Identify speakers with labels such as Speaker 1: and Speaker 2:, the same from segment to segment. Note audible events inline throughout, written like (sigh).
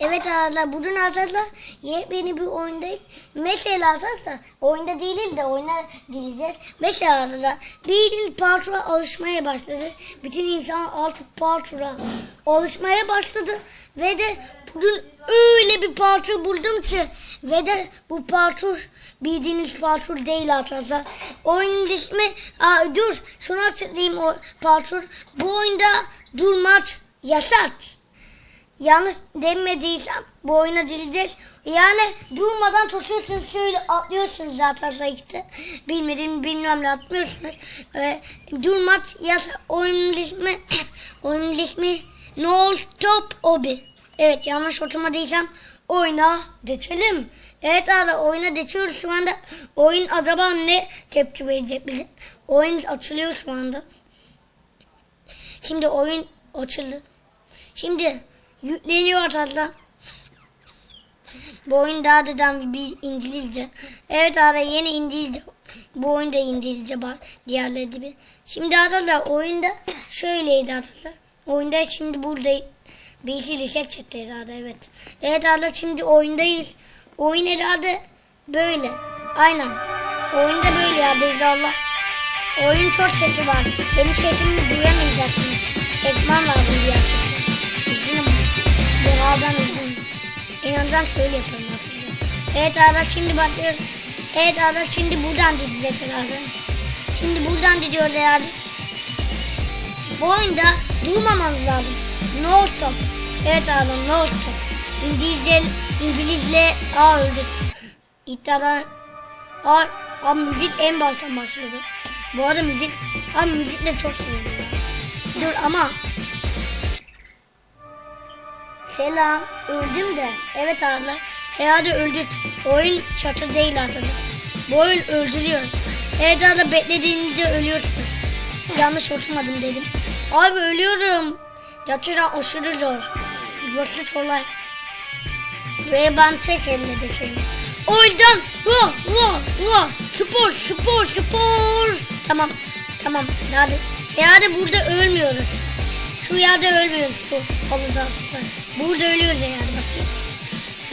Speaker 1: Evet arkadaşlar bugün arkadaşlar yepyeni bir oyundayız. Mesela arkadaşlar oyunda değiliz de oyuna gireceğiz. Mesela arkadaşlar bir parçura alışmaya başladı. Bütün insan altı parçura alışmaya başladı. Ve de bugün öyle bir parça buldum ki ve de bu parçur bildiğiniz parçur değil arkadaşlar. Oyunun ismi aa, dur şunu açıklayayım o parçur. Bu oyunda durmaç yasak. Yanlış demediysem bu oyuna gireceğiz. Yani durmadan tutuyorsunuz şöyle atlıyorsunuz zaten işte. Bilmediğim bilmem ne atmıyorsunuz. Ee, durmak yasak. Oyunun ismi (coughs) oyunun ismi No Stop Obi. Evet yanlış oturmadıysam oyuna geçelim. Evet abi oyuna geçiyoruz şu anda. Oyun acaba ne tepki verecek bize? Oyun açılıyor şu anda. Şimdi oyun açıldı. Şimdi yükleniyor arkadaşlar. Bu oyun daha da bir İngilizce. Evet arkadaşlar yeni İngilizce. Bu oyunda İngilizce var. Diğerleri gibi. Şimdi arkadaşlar oyunda şöyleydi arkadaşlar. Oyunda şimdi burada birisi reset çıktı herhalde evet. Evet arkadaşlar şimdi oyundayız. Oyun herhalde böyle. Aynen. Oyunda böyle yerdeyiz Allah. Oyun çok sesi var. Benim sesimi duyamayacaksınız. Çekmem lazım diğer sesi. Üzgünüm. En azından şöyle yapalım arkadaşlar. Evet arkadaşlar şimdi başlıyoruz. Evet arkadaşlar şimdi buradan gideceğiz herhalde. Şimdi buradan gidiyoruz herhalde. Bu oyunda durmamamız lazım. No. Evet abi no stop. İngilizce, İngilizce A öldü. İddialar A, A müzik en baştan başladı. Bu arada müzik, abi müzik de çok seviyorum. Dur ama Selam. Öldüm de. Evet abla. Herhalde öldük. Oyun çatı değil arkadaşlar. Bu oyun öldürüyor. Evet abla beklediğinizde ölüyorsunuz. Yanlış oturmadım dedim. Abi ölüyorum. Gerçekten aşırı zor. Burası kolay. Ve ben elle de şeyim. Oydan. Vah vah vah. Spor spor spor. Tamam. Tamam. Hadi. Herhalde burada ölmüyoruz. Şu yerde ölmüyoruz şu halıda. Burada ölüyoruz yani bakayım.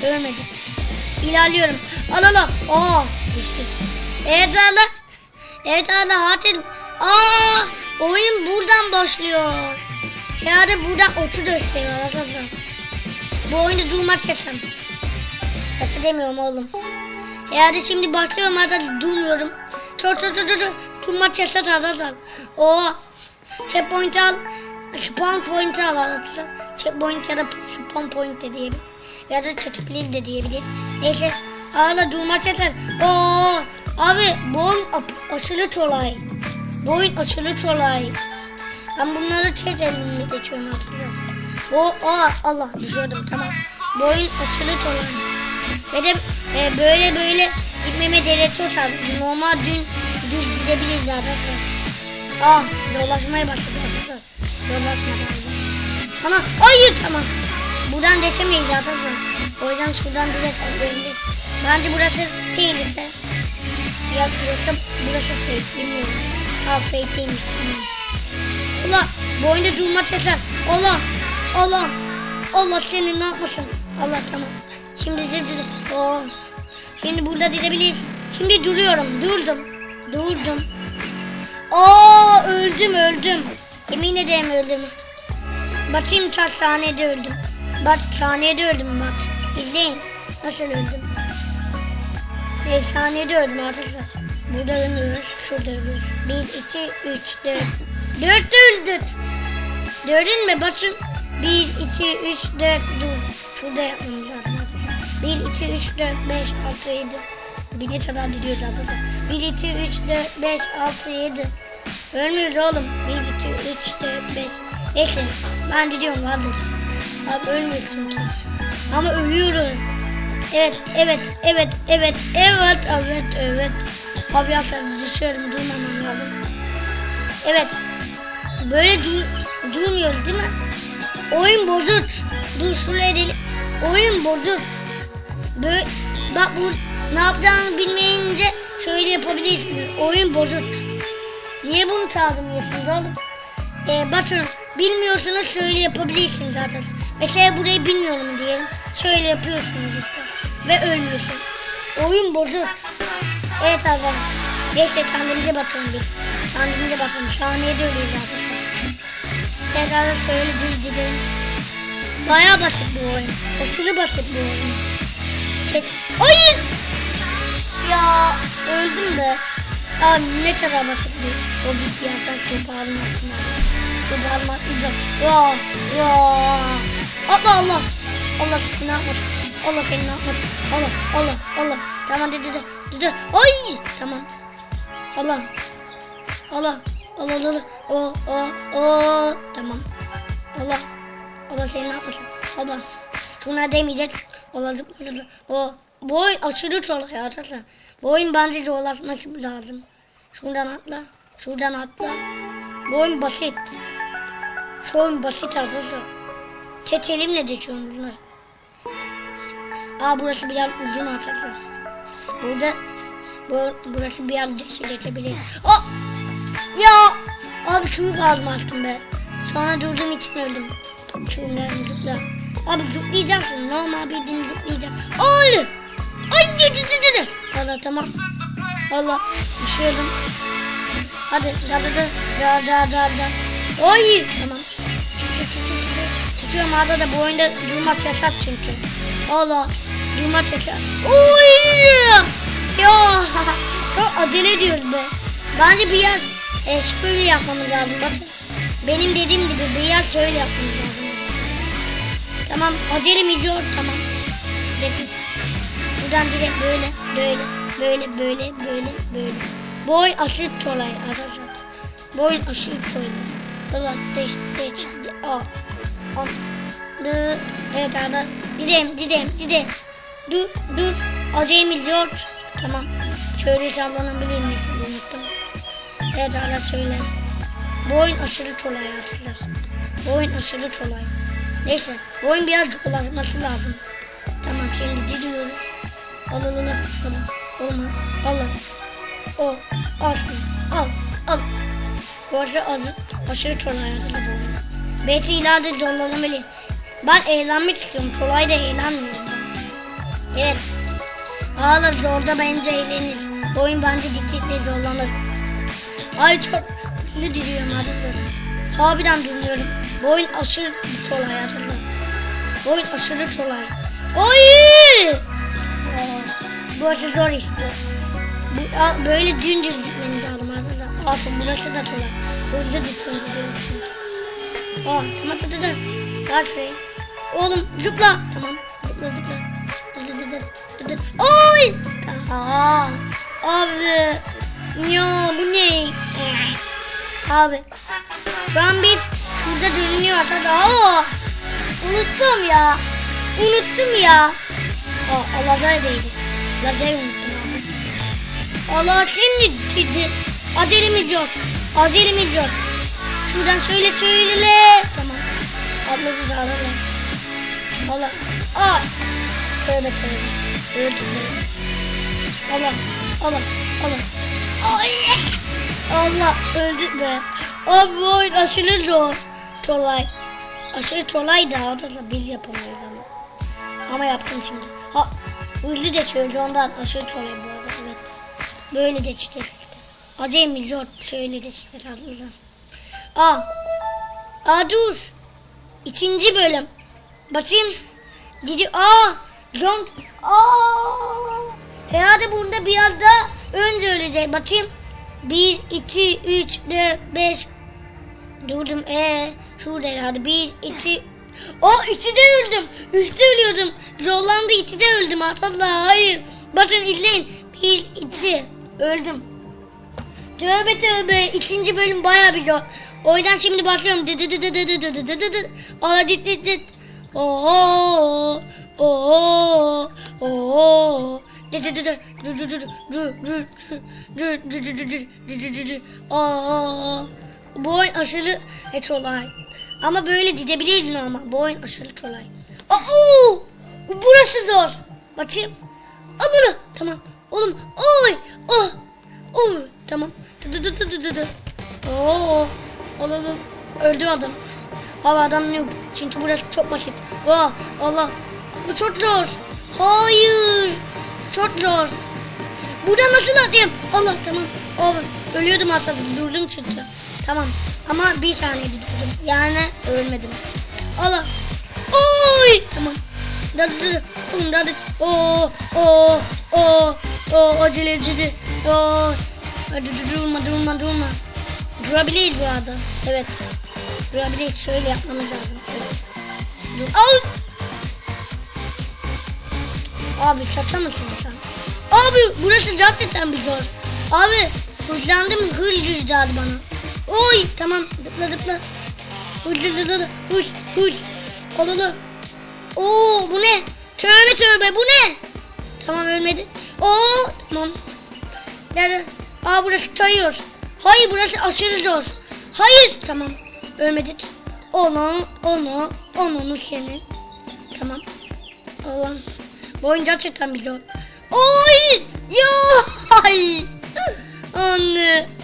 Speaker 1: Ölmedik. İlerliyorum. Al al. Aa düştük. Evet ala. Evet ala hatim. Aa oyun buradan başlıyor. Yani buradan otu gösteriyor arkadaşlar. Bu oyunda durmak yasam. Kötü demiyorum oğlum. Yani şimdi başlıyorum artık durmuyorum. Dur dur dur dur. Durmak yasak arkadaşlar. Oo. Checkpoint al. Spawn point al arkadaşlar. Checkpoint ya da spawn point de diyebilir. Ya da çatabilir de diyebilir. Neyse. Arada durmak yasak. Oo. Abi bu oyun aşırı kolay. Bu oyun aşırı kolay. Ben bunları tez elimle geçiyorum arkadaşlar. O, aa, Allah düşüyordum tamam. Bu oyun aşırı kolay. Ve de e, böyle böyle gitmeme yok abi. Normal dün düz gidebiliriz arkadaşlar. Ah dolaşmaya başladı Dolaşma lazım. Ana hayır tamam. Buradan geçemeyiz arkadaşlar. O yüzden şuradan direkt atlayabiliriz. Bence burası tehlike. Ya burası, burası fake bilmiyorum. Ha fake değilmiş tamam. Allah bu oyunda durmak yasak. Allah Allah Allah seni ne yapmasın. Allah tamam. Şimdi zır zır. Oh. Şimdi burada gidebiliriz. Şimdi duruyorum. Durdum. Durdum. Aa öldüm öldüm. Yemin ederim öldüm. Bakayım kaç saniyede öldüm. Bak saniyede öldüm bak. İzleyin. Nasıl öldüm. Evet saniyede öldüm arkadaşlar. Burada ölmüyoruz. Şurada ölüyoruz. 1, 2, 3, 4. 4 öldük. Gördün mü? Bakın. 1, 2, 3, 4. Dur. Şurada yapmamız lazım. 1, 2, 3, 4, 5, 6, 7. Bir ne kadar gidiyor zaten. 1, 2, 3, 4, 5, 6, 7. Ölmüyoruz oğlum. 1, 2, 3, 4, 5. Neyse. Ben gidiyorum vazgeçtim. Abi ölmüyoruz çünkü. Ama ölüyoruz. Evet, evet, evet, evet, evet, evet, evet. Abi yapsam düşüyorum, durmamam lazım. Evet. Böyle dur, durmuyoruz değil mi? Oyun bozuk. Dur şuraya değil. Oyun bozuk. Böyle, bak bu ne yapacağını bilmeyince şöyle yapabiliriz. Oyun bozuk. Niye bunu çağırmıyorsunuz oğlum? Ee, bakın Bilmiyorsunuz şöyle yapabilirsiniz zaten. Mesela burayı bilmiyorum diyelim. Şöyle yapıyorsunuz işte. Ve ölmüyorsun. Oyun bozuk. Evet abi. Neyse kendimize bakalım biz. Kendimize bakalım. Saniyede ölüyoruz arkadaşlar. Evet abi şöyle düz gidelim. Baya basit bu oyun. Aşırı basit bu oyun. Çek. Hayır! Ya öldüm be. Abi ne basit bir o toparım attım abi. Toparım atmayacağım. Ya ya. Allah Allah. Allah seni ne yapmasın. Allah seni ne yapmasın. Allah Allah Allah. Tamam dedi dedi. Dedi. Ay tamam. Allah. Allah. Allah Allah. O o o. Tamam. Allah. Allah seni ne yapmasın. Allah. Şuna demeyecek. Allah zıpla zıpla. O. Bu oyun aşırı kolay arkadaşlar. Bu oyun bence zorlaşması lazım. Şuradan atla. Şuradan atla. Bu oyun basit. Şu oyun basit arkadaşlar. Çeçelimle geçiyorum bunlar. Aa burası biraz uzun arkadaşlar. Burada bu, burası biraz geç- geçebilir. Oh! Ya! Abi şunu kazmıştım be. Sonra durduğum için öldüm. Şundan zıpla. Abi zıplayacaksın. Normal bildiğin zıplayacaksın. Ay! Ay! Dı, dı, dı, dı. Allah tamam. Allah düşüyordum. Hadi da da da da da da. Oy tamam. Tutuyorum arada da bu oyunda durmak yasak çünkü. Allah durmak yasak. Oy ya (laughs) çok acele ediyoruz be. Bence biraz e, şöyle yapmamız lazım. Bakın benim dediğim gibi biraz şöyle yapmamız lazım. Tamam acelemiz yok tamam. Dedim. Buradan direkt böyle böyle böyle böyle böyle böyle. Bu oyun aşırı kolay arkadaşlar. Bu oyun aşırı kolay. Allah deş deş de- a a dı evet abi gidelim gidelim gidelim. Dur dur acemiz yok. Tamam. Şöyle sallanabilir miyiz? Unuttum. Evet abi şöyle. Bu aşırı kolay arkadaşlar. Bu aşırı kolay. Neyse bu oyun biraz zorlaşması lazım. Tamam şimdi gidiyoruz. Al al al al. O al. Al al. Bu aşırı az, aşırı hayatında bu oyun. Belki ileride zorlanabilir. Ben eğlenmek istiyorum. Kolay da eğlenmiyorum. ben. Evet. Ağlar zorda bence eğlenir. Oyun bence ciddi zorlanır. Ay çok hızlı diriyorum arkadaşlar. Harbiden dinliyorum. Bu aşırı kolay arkadaşlar. Bu oyun aşırı kolay. Oy! Aa, burası zor işte. Bu, böyle dümdüz gitmeniz lazım arkadaşlar. Bakın burası da kolay. Hızlı gitmeniz gerekiyor çünkü. Aa tamam tamam tamam. Ver. Oğlum zıpla. Tamam. Zıpla zıpla. Zıpla zıpla. Zıpla. Oy! Aa, abi. Ya bu ne? Abi. Şu an biz şurada dönüyor hadi. Aa! Unuttum ya. Unuttum ya. Aa, lazer değdi. Lazer unuttum. Allah şimdi gitti. Acelemiz yok. Acelemiz yok. Şuradan şöyle şöyle. Tamam. Ablası da. Allah. Aa. Tövbe tövbe. Öldüm. Allah. Allah. Allah. Ay. Allah öldük be. Abi bu oyun aşırı zor. Kolay. Aşırı kolay da orada da biz yapamıyoruz ama. Ama yaptım şimdi. Ha hızlı de çözdü ondan aşırı kolay bu arada evet. Böyle de işte. Acemi zor şöyle de işte hızlı. Aa. Aa dur. İkinci bölüm. Bakayım. Gidiyor. Aa. John. Aa. Herhalde bunda biraz da önce ölecek. Bakayım. 1, 2, 3, 4, 5. Durdum. Ee, şurada herhalde. 1, 2. O ikide öldüm. Üçte ölüyordum. Zorlandı ikide öldüm. Allah hayır. Bakın izleyin. 1, 2. Öldüm. Tövbe tövbe. İkinci bölüm baya bir zor. O yüzden şimdi başlıyorum. Dı dı dı dı dı dı dı dı dı dı. Ala dit dit dit. Oo. Oo. Oo. Dı dı dı dı. Dı dı dı dı. Dı dı dı. Dı dı dı dı dı. Dı dı. Aa. Bu oyun aşırı e, kolay. Ama böyle gidebilirdi normal. Bu oyun aşırı kolay. Oo. Burası zor. Bakayım. Al. Tamam. Oğlum. Oy. Oh. Oh. Tamam. Dı dı dı dı dı dı. Oo. Al al. Öldü adam. Abi adam yok. Çünkü burası çok basit. Oh Allah. Abi çok zor. Hayır. Çok zor. Buradan nasıl atlayayım? Allah tamam. Abi ölüyordum aslında. Durdum çıktı. Tamam. Ama bir saniyede durdum. Yani ölmedim. Allah. Oy. Tamam. Dadı dadı. Oğlum dadı. Oo. Oo. Oo. Oo. Acelecidir. Oo. Hadi dur- durma durma durma. Durabiliriz bu arada. Evet. Durabiliriz. Şöyle yapmamız lazım. Evet. Dur. Al. Abi şaka mısın sen? Abi burası gerçekten bir zor. Abi hızlandım hız rüzgarı bana. Oy tamam. Hız hız hız hız hız hız. Olalı. Oo bu ne? Tövbe tövbe bu ne? Tamam ölmedi. Oo tamam. Nerede? Aa burası kayıyor. Hayır burası aşırı zor. Hayır tamam. Ölmedik. Onu onu onu senin. Tamam. Allah'ım. Bu oyun gerçekten bir zor. Oy! Ya! (laughs) Ay! Anne.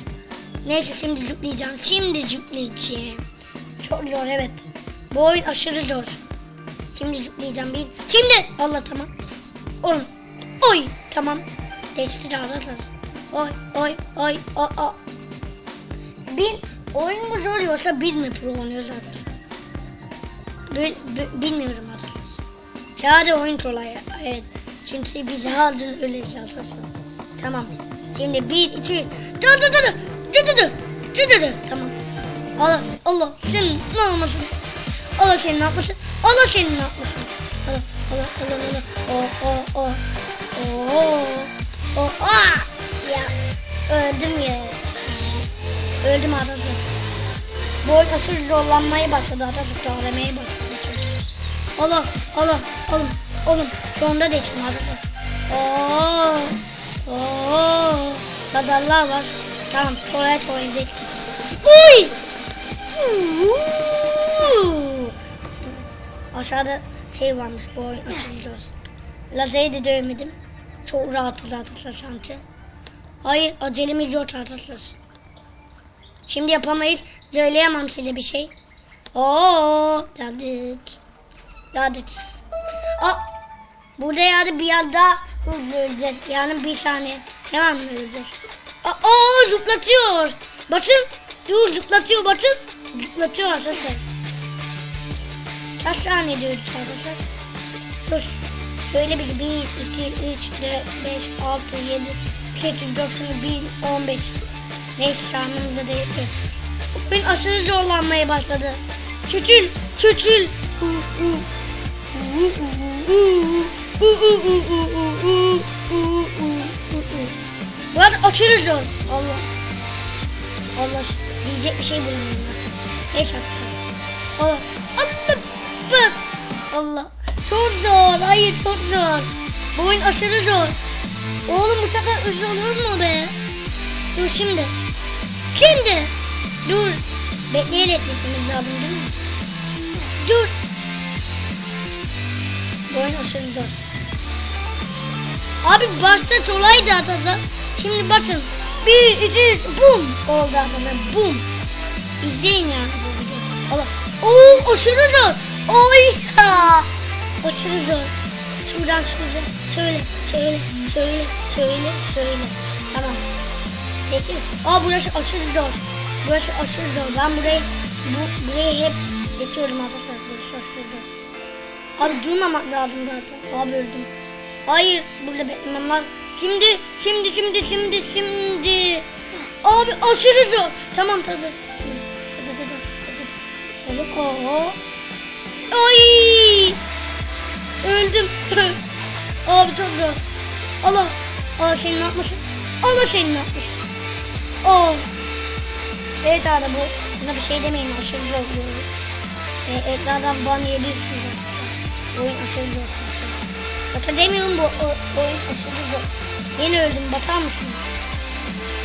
Speaker 1: Neyse şimdi zıplayacağım. Şimdi zıplayacağım. Çok zor evet. Bu oyun aşırı zor. Şimdi zıplayacağım bir. Şimdi! Allah tamam. Oğlum. Oy! Tamam. Değiştir arkadaşlar. Oy oy oy oy oy. Bir oyun mu zor yoksa biz mi pro oynuyoruz arkadaşlar? Bil, bi- bilmiyorum arkadaşlar. Herhalde oyun kolay. Evet. Çünkü biz her gün öyleyiz arkadaşlar. Tamam. Şimdi bir, iki, dur dur dur dur dur Tamam. Allah Allah senin ne olmasın? Allah senin ne yapmasın? Allah senin ne yapmasın? Allah Allah Allah Allah. O o o. Oo. O aa. Ya öldüm ya. Öldüm arkadaşlar. Bu oyun aşırı zorlanmaya başladı arkadaşlar. Tavlamaya başladı çünkü. Allah Allah oğlum oğlum sonunda değiştim arkadaşlar. Oo. Oo. Kadallar var. Tamam kolay geçtik. Uy. Aşağıda şey varmış bu oyun aşırı zor. Lazeri de dövmedim. Çok rahatız arkadaşlar sanki. Hayır acelemiz yok arkadaşlar. Şimdi yapamayız. Söyleyemem size bir şey. Oo, dadık. Dadık. Aa, burada yani bir yer daha hızlı öleceğiz. Yani bir saniye. Hemen mi öleceğiz? Aa, zıplatıyor. Bakın. Dur zıplatıyor bakın. Zıplatıyor arkadaşlar. Kaç saniye diyoruz arkadaşlar? Dur. Şöyle bir 1, 2, 3, 4, 5, 6, 7, 8, 9, 1, 15. Neyse sağımızda da yetiyor. Oyun aşırı zorlanmaya başladı. Çüçül, çüçül. U, u. Arada aşırı zor. Allah. Allah diyecek bir şey bulamıyorum artık. Neyse arkadaşlar. Allah. Allah. Allah. Çok zor. Hayır çok zor. Bu oyun aşırı zor. Oğlum bu kadar hızlı olur mu be? Dur şimdi. Şimdi. Dur. Bekleyerek gitmemiz lazım değil mi? Dur. Bu oyun aşırı zor. Abi başta kolaydı arkadaşlar. Şimdi bakın. Bir, iki, bum oldu arkadaşlar. Bum. İzleyin videoyu. Allah. Oo aşırı zor. Oy ya. Aşırı zor. Şuradan şuradan. Şöyle, şöyle, şöyle, şöyle, şöyle. Tamam. Peki. Aa burası aşırı zor. Burası aşırı zor. Ben burayı bu, burayı hep geçiyorum arkadaşlar. Burası aşırı zor. Abi durmamak lazım zaten. Abi öldüm. Hayır burada beklemem lazım. Şimdi, şimdi, şimdi, şimdi, şimdi. Abi aşırı zor. Tamam. Oğlum, oo. Ay! Öldüm. (laughs) Abi çok zor. Allah. Allah seni ne yapmasın? Allah seni ne? Oh. Evet abi bu. Buna bir şey demeyin aşırı zor bu oyun. E, ekrandan ban yiyebilirsiniz oyun aşırı zor demiyorum bu o, oyun aşırı zor. Yeni öldüm bakar mısınız?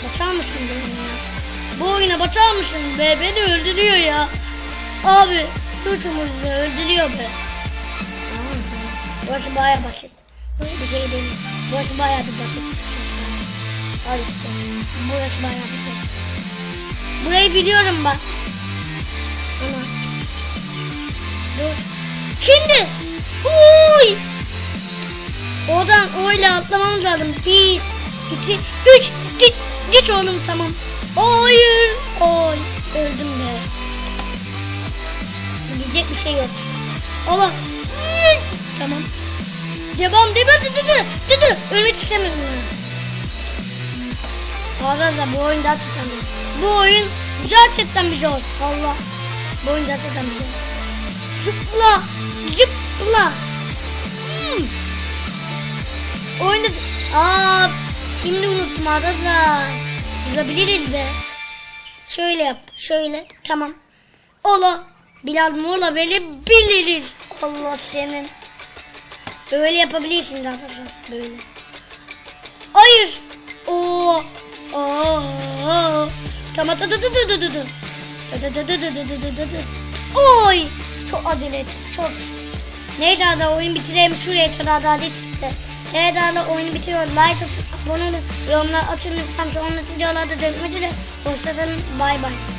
Speaker 1: Bakar mısın bu oyuna? Bu oyuna bakar mısın be? Beni öldürüyor ya. Abi kurtumuzda öldürüyor be. Burası baya basit. Böyle bir şey değil. Burası baya bir basit. Al işte. Burası baya basit. Burayı biliyorum bak. Ana. Dur. Şimdi. Uy. Oradan oyla atlamamız lazım. Bir, iki, üç. Git, git oğlum tamam. Hayır. Oy. Öldüm be. Diyecek bir şey yok. Allah. Tamam. Devam devam dı dı. Ölmek istemiyorum. Arada bu oyun gerçekten Bu oyun gerçekten bir zor. Allah. Bu oyun gerçekten bir zor. Zıpla. Zıpla. Hmm. Oyunu... Aa, şimdi unuttum arkadaşlar. Vurabiliriz be. Şöyle yap. Şöyle. Tamam. Ola. Bilal mola verebiliriz. Allah senin. Böyle yapabilirsiniz arkadaşlar. Böyle. Hayır. Oo. Oo. Tamam. Oy. Çok acele ettik. Çok. Neyse hadi oyun bitirelim. Şuraya kadar daha çıktı. Evet abi oyunu bitiriyor. Like atın, abone olun, yorumlar atın lütfen. Sonraki videolarda görüşmek üzere. Hoşçakalın. Bay bay.